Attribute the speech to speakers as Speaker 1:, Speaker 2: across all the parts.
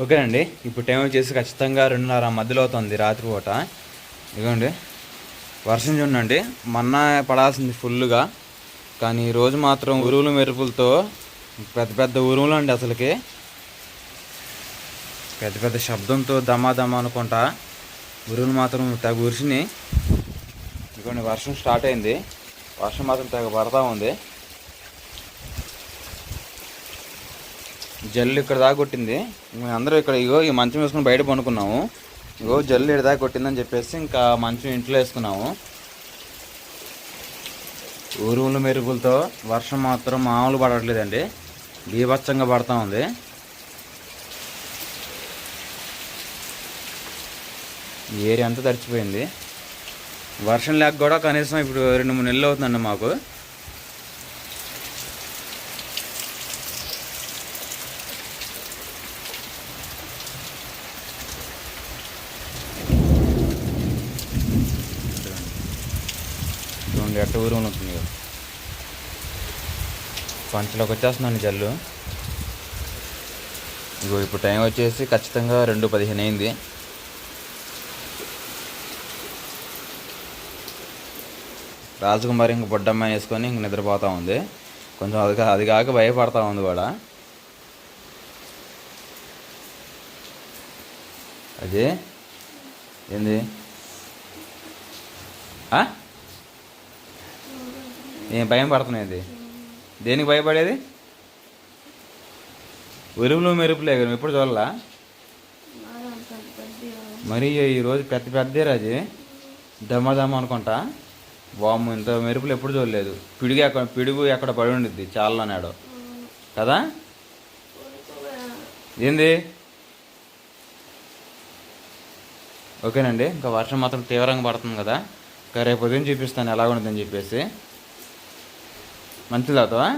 Speaker 1: ఓకేనండి ఇప్పుడు టైం వచ్చేసి ఖచ్చితంగా రెండున్నర మధ్యలో అవుతుంది రాత్రిపూట ఇదిగోండి వర్షం చూడండి మొన్న పడాల్సింది ఫుల్గా కానీ ఈరోజు రోజు మాత్రం ఉరువులు మెరుపులతో పెద్ద పెద్ద ఉరువులు అండి అసలుకి. పెద్ద పెద్ద శబ్దంతో దమా దమా అనుకుంటా ఉరువులు మాత్రం తెగ ఉరిసినాయి. ఇదిగోండి వర్షం స్టార్ట్ అయింది. వర్షం మాత్రం తెగ పడతా ఉంది. జల్లు ఇక్కడ దాకా కొట్టింది. అందరూ ఇక్కడ ఇగో ఈ మంచం వేసుకుని బయట పనుకున్నాము. ఇగో జల్లు ఇక్కడ దాకా కొట్టిందని చెప్పేసి ఇంకా మంచం ఇంట్లో వేసుకున్నాము. ఊరువులు మెరుపులతో వర్షం మాత్రం మామూలు పడట్లేదండి. బీభత్సంగా పడతా ఉంది. ఏరియా అంతా తడిచిపోయింది. వర్షం లేక కూడా కనీసం ఇప్పుడు రెండు మూడు నెలలు అవుతుందండి మాకు చూడండి ఎట్ట ఊరు ఉంటుంది కదా పంచలోకి వచ్చేస్తున్నాను జల్లు. ఇగో ఇప్పుడు టైం వచ్చేసి ఖచ్చితంగా రెండు పదిహేను అయింది. రాజకుమారి ఇంక బొడ్డమ్మాయి వేసుకొని ఇంక నిద్రపోతూ ఉంది. కొంచెం అది అది కాక భయపడతా ఉంది కూడా అది ఏంది? ఏం భయం పడుతున్నది దేనికి భయపడేది? ఉరువులు మెరుపులే కదా ఎప్పుడు చూడాలా? మరి ఈరోజు పెద్ద పెద్దే రాజు? దమ్మ అనుకుంటా. వాము ఇంత మెరుపులు ఎప్పుడు చూడలేదు. పిడుగు ఎక్కడ పిడుగు ఎక్కడ పడి ఉండిద్ది చాలా నాడు కదా? ఏంది? ఓకేనండి ఇంకా వర్షం మాత్రం తీవ్రంగా పడుతుంది కదా. ఇంకా రేపు ఉదయం చూపిస్తాను ఎలా ఉంటుందని చెప్పేసి. మంచి తాగుతావా?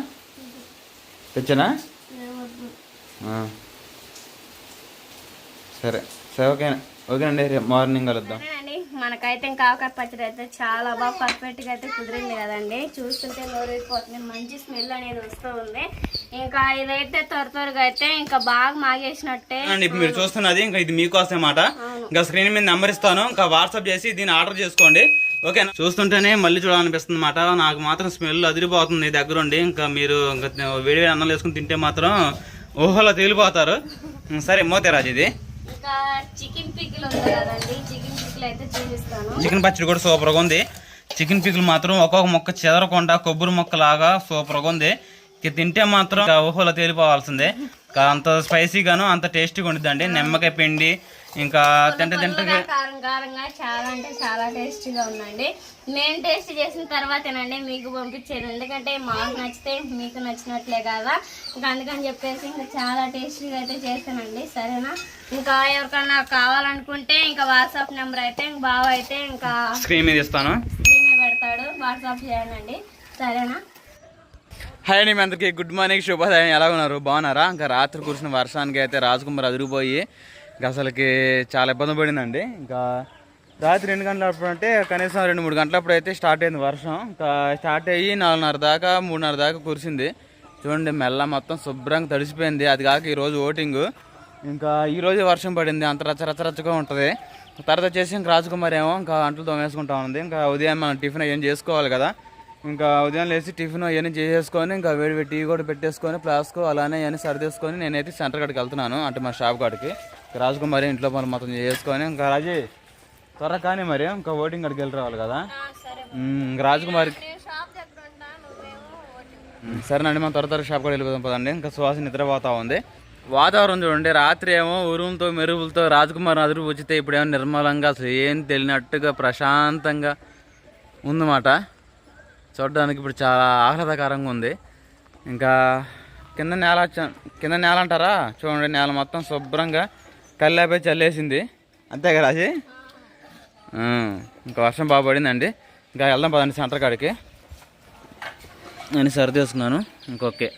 Speaker 1: తెచ్చనా. సరే సరే ఓకే ఓకేనండి రేపు మార్నింగ్ కలుద్దాం.
Speaker 2: అండి మనకైతే ఇంకా ఆవకాయ పచ్చడి అయితే చాలా బాగా పర్ఫెక్ట్గా అయితే కుదిరింది కదండి. చూస్తుంటే నోరైపోతుంది మంచి స్మెల్ అనేది వస్తూ ఉంది. ఇంకా ఇదైతే త్వర త్వరగా అయితే ఇంకా బాగా మాగేసినట్టే
Speaker 1: అండి ఇప్పుడు మీరు చూస్తున్నది ఇంకా ఇది మీకోసం మాట. ఇంకా స్క్రీన్ మీద నెంబర్ ఇస్తాను ఇంకా వాట్సాప్ చేసి దీన్ని ఆర్డర్ చేసుకోండి. ఓకేనా? చూస్తుంటేనే మళ్ళీ చూడాలనిపిస్తుంది మాట. నాకు మాత్రం స్మెల్ అదిరిపోతుంది దగ్గరుండి. ఇంకా మీరు ఇంకా వేడి వేడి అన్నం వేసుకుని తింటే మాత్రం ఊహలో తేలిపోతారు. సరే మోతేరాజు ఇది.
Speaker 2: చికెన్ పికిల్ ఉంది కదండి. చికెన్ పికిల్ అయితే చూపిస్తాను.
Speaker 1: చికెన్ పచ్చడి కూడా సూపర్గా ఉంది. చికెన్ పిక్కులు మాత్రం ఒక్కొక్క మొక్క చెదరకుండా కొబ్బరి మొక్క లాగా సూపర్గా ఉంది. ఇక తింటే మాత్రం ఊహలో తేలిపోవాల్సిందే. అంత స్పైసీగాను అంత టేస్టీగా ఉండిద్దండి. నిమ్మకాయ పిండి ఇంకా తింటే తింటే
Speaker 2: కారం కారంగా చాలా అంటే చాలా టేస్టీగా ఉందండి. నేను టేస్ట్ చేసిన తర్వాతేనండి మీకు పంపించేది. ఎందుకంటే మాకు నచ్చితే మీకు నచ్చినట్లే కదా. ఇంకా అందుకని చెప్పేసి ఇంకా చాలా టేస్టీగా అయితే చేస్తానండి సరేనా? ఇంకా ఎవరికన్నా కావాలనుకుంటే ఇంకా వాట్సాప్ నెంబర్ అయితే ఇంక బావ అయితే ఇంకా
Speaker 1: స్క్రీన్ మీద ఇస్తాను.
Speaker 2: స్క్రీన్ మీద పెడతాడు. వాట్సాప్ చేయండి. సరేనా?
Speaker 1: హాయ్ అండి మీ అందరికీ. గుడ్ మార్నింగ్ శుభోదయం. ఎలా ఉన్నారు? బాగున్నారా? ఇంకా రాత్రి కురిసిన వర్షానికి అయితే రాజకుమార్ అదిరిపోయి ఇంకా అసలుకి చాలా ఇబ్బంది పడిందండి. ఇంకా రాత్రి రెండు గంటలప్పుడు అంటే కనీసం రెండు మూడు గంటలప్పుడు అయితే స్టార్ట్ అయింది వర్షం. ఇంకా స్టార్ట్ అయ్యి నాలుగున్నర దాకా మూడున్నర దాకా కురిసింది. చూడండి మెల్ల మొత్తం శుభ్రంగా తడిసిపోయింది. అది కాక ఈరోజు ఓటింగ్. ఇంకా ఈరోజు వర్షం పడింది. అంత రచ్చ రచ్చగా ఉంటుంది. తర్వాత వచ్చేసి ఇంకా రాజకుమార్ ఏమో ఇంకా అంటలు తోమేసుకుంటా ఉంది. ఇంకా ఉదయం మనం టిఫిన్ ఏం చేసుకోవాలి కదా. ఇంకా ఉదయం లేచి టిఫిన్ అవన్నీ చేసేసుకొని ఇంకా వేడి వేడి టీ కూడా పెట్టేసుకొని ఫ్లాస్క్ అలానే అవన్నీ సరిదేసుకొని నేనైతే సెంటర్ కాడికి వెళ్తున్నాను. అంటే మా షాప్ కాడికి. రాజకుమారి ఇంట్లో పనులు మొత్తం చేసుకొని ఇంకా రాజీ త్వర కానీ మరి ఇంకా ఓటింగ్ కాడికి వెళ్ళి రావాలి కదా? ఉమ్, ఇంకా రాజకుమారి
Speaker 2: షాప్ దగ్గర ఉంటా నువ్వేమో
Speaker 1: ఉమ్, సరేనండి మనం త్వర త్వర షాప్ కూడా వెళ్ళిపోదాం పదండి. ఇంకా సువాసన నిద్రపోతా ఉంది. వాతావరణం చూడండి రాత్రి ఏమో ఉరుములతో మెరుగులతో రాజకుమార్ అదురు వచ్చితే ఇప్పుడేమో నిర్మలంగా అసలు ఏం తెలియనట్టుగా ప్రశాంతంగా ఉందన్నమాట. చూడడానికి ఇప్పుడు చాలా ఆహ్లాదకరంగా ఉంది. ఇంకా కింద నేల కింద నేల అంటారా? చూడండి నేల మొత్తం శుభ్రంగా కల్లాపై చల్లేసింది. అంతే కదా ఆ, ఇంకా వర్షం బాగా పడిందండి. ఇంకా వెళ్దాం పదండి సెంటర్ కాడికి. నేను సర్ది వేసుకున్నాను. ఇంకొకే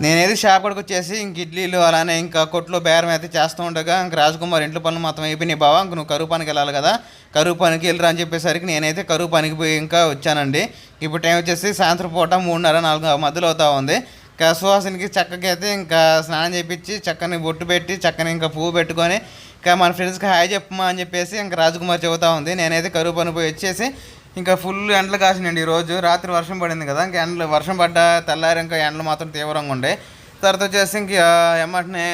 Speaker 3: నేనేది షాప్ కాడికి వచ్చేసి ఇంక ఇడ్లీలు అలానే ఇంకా కొట్లో బేరం అయితే చేస్తూ ఉండగా ఇంక రాజకుమార్ ఇంట్లో పనులు మొత్తం అయిపోయినాయి. బావా ఇంక నువ్వు కరువు పనికి వెళ్ళాలి కదా. కరువు పనికి వెళ్ళరా అని చెప్పేసరికి నేనైతే కరువు పనికి పోయి ఇంకా వచ్చానండి. ఇప్పుడు టైం వచ్చేసి సాయంత్రం పూట మూడున్నర నాలుగు మధ్యలో అవుతా ఉంది. ఇంకా సుహాసినికి చక్కగా అయితే ఇంకా స్నానం చేయించి చక్కని బొట్టు పెట్టి చక్కని ఇంకా పువ్వు పెట్టుకొని ఇంకా మన ఫ్రెండ్స్కి హాయ్ చెప్పమా అని చెప్పేసి ఇంకా రాజకుమార్ చెబుతా ఉంది. నేనైతే కరువు పని పోయి వచ్చేసి ఇంకా ఫుల్ ఎండలు కాసినండి ఈరోజు రాత్రి వర్షం పడింది కదా ఇంకా ఎండలు వర్షం పడ్డ తెల్లారి ఇంకా ఎండలు మాత్రం తీవ్రంగా ఉండే. తర్వాత వచ్చేసి ఇంక ఏమంటనే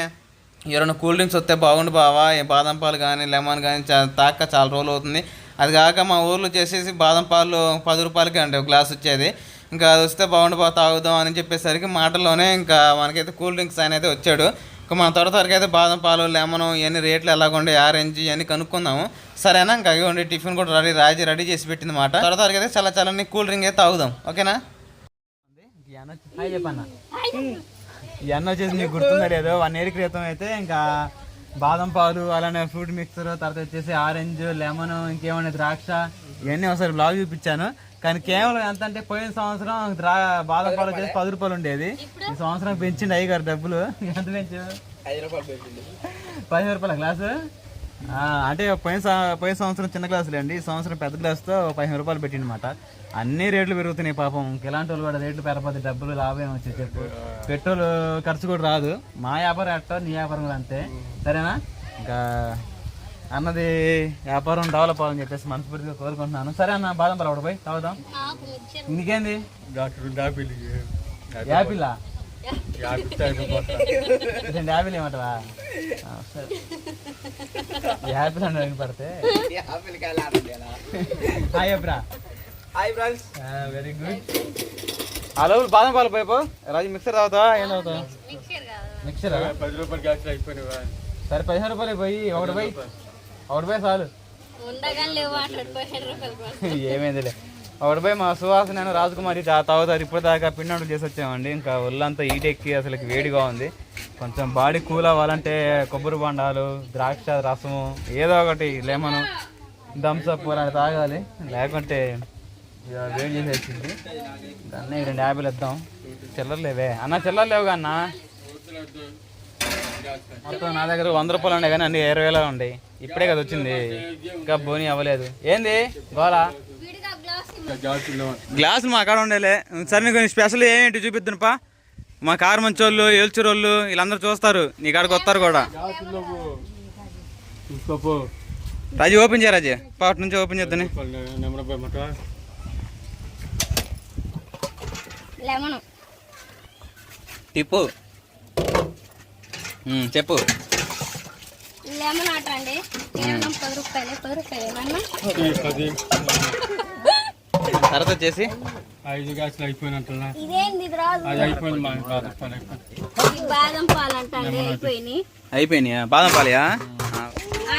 Speaker 3: ఎవరైనా కూల్ డ్రింక్స్ వస్తే బాగుండు బావా ఏ బాదం పాలు కానీ లెమన్ కానీ తాక చాలా రోజులు అవుతుంది. అది కాక మా ఊర్లో చేసేసి బాదం పాలు పది రూపాయలకే అండి ఒక గ్లాస్ వచ్చేది. ఇంకా అది వస్తే బాగుండిపో తాగుదాం అని చెప్పేసరికి మాటల్లోనే ఇంకా మనకైతే కూల్ డ్రింక్స్ ఆయన అయితే వచ్చాడు. ఇంకా మన త్వర త్వరగా అయితే బాదం పాలు లెమన్ ఇవన్నీ రేట్లు ఎలాగుండే ఆరెంజ్ ఇవన్నీ కనుక్కుందాము. సరేనా ఇంకా ఇవ్వండి టిఫిన్ కూడా రెడీ రాజీ రెడీ చేసి పెట్టింది మాట. త్వర త్వరగా అయితే చాలా చాలా కూల్ డ్రింక్ అయితే తాగుదాం. ఓకేనా?
Speaker 1: హాయ్ చెప్పన్న వచ్చేసి మీకు గుర్తుందా లేదో వన్ ఇయర్ క్రితం అయితే ఇంకా బాదం పాలు అలానే ఫ్రూట్ మిక్సర్ తర్వాత వచ్చేసి ఆరెంజ్ లెమన్ ఇంకేమైనా ద్రాక్ష ఇవన్నీ ఒకసారి బ్లాగ్ చూపించాను. కానీ కేవలం ఎంత అంటే పోయిన సంవత్సరం ద్రా బాదం పాలు వచ్చేసి పది రూపాయలు ఉండేది. ఈ సంవత్సరం పెంచిండి అయ్యి గారు డబ్బులు. ఎంత పెంచు పదిహేను రూపాయల గ్లాసు అంటే పోయిన పోయిన సంవత్సరం చిన్న గ్లాసులు అండి ఈ సంవత్సరం పెద్ద గ్లాసుతో పదిహేను రూపాయలు పెట్టిండమాట అన్ని రేట్లు పెరుగుతున్నాయి పాపం. ఇలాంటి వాళ్ళు కూడా రేట్లు పెరగకపోతే డబ్బులు లాభం ఏమి వచ్చేది చెప్పు. పెట్రోల్ ఖర్చు కూడా రాదు. మా వ్యాపారం అట్ట నీ వ్యాపారం అంతే. సరేనా? ఇంకా అన్నది వ్యాపారం డెవలప్ అవ్వాలని చెప్పేసి మనస్ఫూర్తిగా కోరుకుంటున్నాను. సరే అన్న బాదం పలు ఒకటి పోయి తాగుదాం. ఇంకేంది? యాపిల్లా రెండు యాపిల్ ఏమంటావా? సరే. యాపిల్ అంటే పడితే. Hi అబ్రా
Speaker 3: hi friends.
Speaker 1: Very good. Hello బాదం పాలు పోయి పో. రాజు మిక్సర్ తాగుతావా? ఏం తాగుతావు? మిక్సర్
Speaker 4: పది రూపాయలు గ్యాస్ అయిపోయినావా
Speaker 1: సరే పదిహేను రూపాయలు పోయి ఒకటి పోయి ఒకటి పోయి చాలు. ఏమైందిలే. ఒకటి పోయి మా సుహాస్ నేను రాజకుమారి తాగుతారు. ఇప్పుడు దాకా పిండి చేసి వచ్చామండి ఇంకా ఒళ్ళంతా ఈటెక్కి అసలు వేడిగా ఉంది. కొంచెం బాడీ కూల్ అవ్వాలంటే కొబ్బరి బొండాలు ద్రాక్ష రసము ఏదో ఒకటి లెమన్ థమ్స్అప్ అలాంటి తాగాలి. లేకుంటే వేడి చేసేసింది. దాన్ని రెండు యాభైలు ఇద్దాం చిల్లర లేవే. అన్న చిల్లర లేవుగా అన్న? మొత్తం నా దగ్గర వంద రూపాయలు ఉండే కానీ అన్ని ఇరవై వేలు ఉన్నాయి. ఇప్పుడే కదా వచ్చింది. ఇంకా బోని అవ్వలేదు. ఏంది? గోలా? గ్లాసులు మా కాడ ఉండేలే. సరే నీకు స్పెషల్ ఏంటి చూపిద్దును పా. మా కారు మంచోళ్ళు ఏల్చురోళ్ళు వీళ్ళందరూ చూస్తారు. నీ కాడికి వస్తారు కూడా. రాజు ఓపెన్ చేయ రాజు. పాటి నుంచి ఓపెన్
Speaker 2: లెమన్.
Speaker 1: టిప్పు. చెప్పు.
Speaker 2: లెమన్ అండి. కేవలం పది రూపాయలు పది రూపాయలు.
Speaker 1: తర్వాత వచ్చేసి
Speaker 4: ఐదు గ్యాసులు అయిపోయినట్టున్నా
Speaker 2: ఇదేంది? ఇది రాదు.
Speaker 4: అది అయిపోయింది మా పది రూపాయలు అయిపోయింది.
Speaker 2: ఇది బాదం పాలు అంట అండి అయిపోయినాయి.
Speaker 1: అయిపోయినాయా? బాదం పాలయా?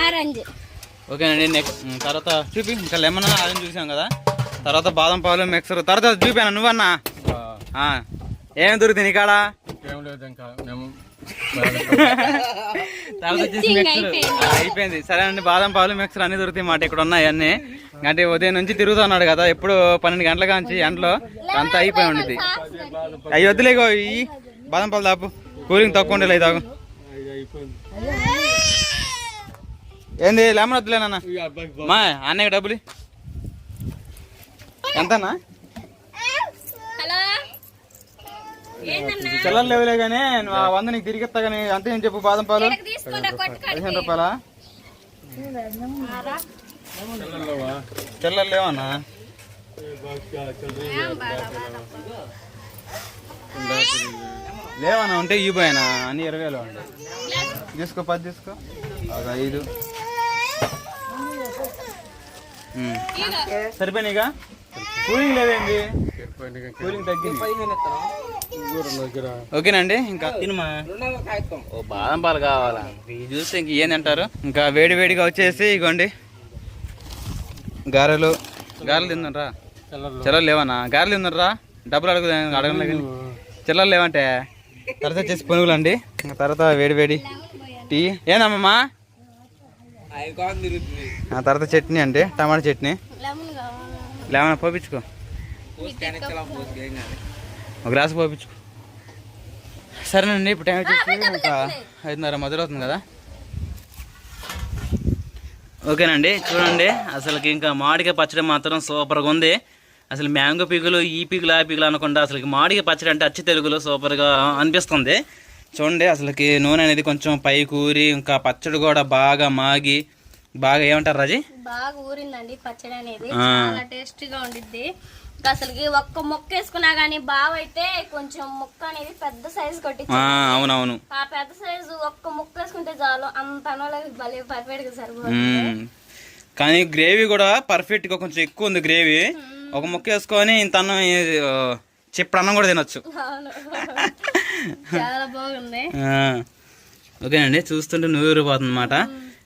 Speaker 2: ఆరెంజ్.
Speaker 1: ఓకేనండి నెక్స్ట్ తర్వాత చూపి. ఇంకా లెమన్ ఆరెంజ్ చూసాం కదా. తర్వాత బాదం పాలు మిక్సర్. తర్వాత చూపాను నువ్వన్నా? ఆ, ఏం దొరుకుతుంది నీ కాడ?
Speaker 4: ఏం లేదు ఇంకా. మేము
Speaker 1: అయిపోయింది. సరే అండి బాదం పాలు మిక్సర్ అన్ని దొరుకుతాయి మాట ఇక్కడ ఉన్నాయి అన్ని. అంటే ఉదయం నుంచి తిరుగుతున్నాడు కదా ఎప్పుడు పన్నెండు గంటల కాంచి ఎండలో అంతా అయిపోయి ఉండేది అవి వద్దులేగో ఈ బాదం పాలు దాపు కూలింగ్ తక్కువ ఉండే లేదు తాగు. ఏంది లెమన్
Speaker 4: అబ్బాయికి
Speaker 1: మా అన్నయ్య డబ్బులు ఇ. చిల్లర లేవులే కానీ నువ్వు ఆ వంద నీకు తిరిగి ఇస్తా కానీ అంతే నేను చెప్పు బాదం పాలు. పదిహేను రూపాయలా? చిల్లర లేవన్నా? లేవన్నా ఉంటే ఈ పోయినా అన్ని ఇరవై వేలు ఉండే తీసుకో పది తీసుకో. ఒక ఐదు. ఉమ్. సరిపోయినాయిగా? కూలింగ్ లేదేంటి కూలింగ్ తగ్గింది. ఓకేనండి ఇంకా తినమా? ఓ బాదం పాలు కావాలా? ఇవి చూస్తే ఇంక ఏం తింటారు ఇంకా వేడి వేడిగా వచ్చేసి ఇగోండి. గారెలు గారెలు తిందనరా చిల్లలు లేవన్నా గారెలు తిందనరా డబ్బులు అడుగు అడగలే కానీ చిల్లలు లేవంటే? తర్వాత వచ్చేసి పునుగులు అండి. తర్వాత వేడి వేడి టీ. ఏందమ్మా ఆ తర్వాత చట్నీ అండి టమాటా చట్నీ.
Speaker 2: లెమన్
Speaker 1: పోపించుకో ఒక గ్లాస్ పోపించుకో సరేనండి ఇప్పుడు టైం వచ్చేసి ఇంకా ఐదున్నర మొదలవుతుంది కదా? ఓకేనండి చూడండి అసలుకి ఇంకా మామిడికాయ పచ్చడి మాత్రం సూపర్గా ఉంది. అసలు మ్యాంగో పీకులు ఈ పీకులు ఆ పీకులు అనకుండా అసలు మామిడికాయ పచ్చడి అంటే అచ్చి తెలుగులో సూపర్గా అనిపిస్తుంది. చూడండి అసలుకి నూనె అనేది కొంచెం పై కూరి ఇంకా పచ్చడి కూడా బాగా మాగి బాగా ఏమంటారు రాజీ?
Speaker 2: బాగా ఊరిందండి పచ్చడి అనేది. చాలా టేస్టీగా ఉండిద్ది. అసలుకి ఒక్క మొక్క వేసుకున్నా గానీ బావ అయితే కొంచెం ముక్క అనేది పెద్ద సైజు కొట్టించి
Speaker 1: ఆ, అవునవును.
Speaker 2: ఆ పెద్ద సైజు ఒక్క ముక్క వేసుకుంటే చాలు. అంత అనోళ్ళకి భలే పర్ఫెక్ట్గా సరిపోతుంది.
Speaker 1: కానీ గ్రేవీ కూడా పర్ఫెక్ట్గా కొంచెం ఎక్కువ ఉంది గ్రేవీ. ఒక ముక్క వేసుకొని ఇంత అన్నం చిప్పుడు అన్నం కూడా తినొచ్చు.
Speaker 2: చాలా బాగుంది.
Speaker 1: ఆ, ఓకేనండి చూస్తుంటే నూరిపోతుంది అనమాట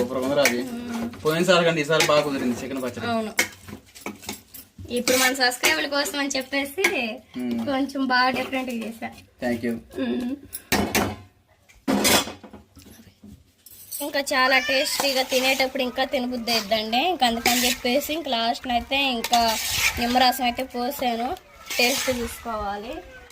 Speaker 1: సూపర్ ఉంది అది పోయినసారి కంటే ఈసారి బాగా కుదిరింది చికెన్ పచ్చడి.
Speaker 2: అవును. ఇప్పుడు మన సబ్స్క్రైబర్ల కోసం అని చెప్పేసి కొంచెం బాగా డిఫరెంట్ చేశా.
Speaker 1: Thank you.
Speaker 2: ఇంకా చాలా టేస్టీగా తినేటప్పుడు ఇంకా తినబుద్ధి అయిద్దండి ఇంకా అందుకని చెప్పేసి ఇంకా లాస్ట్ అయితే ఇంకా నిమ్మరసం అయితే పోసాను. టేస్ట్ చూసుకోవాలి.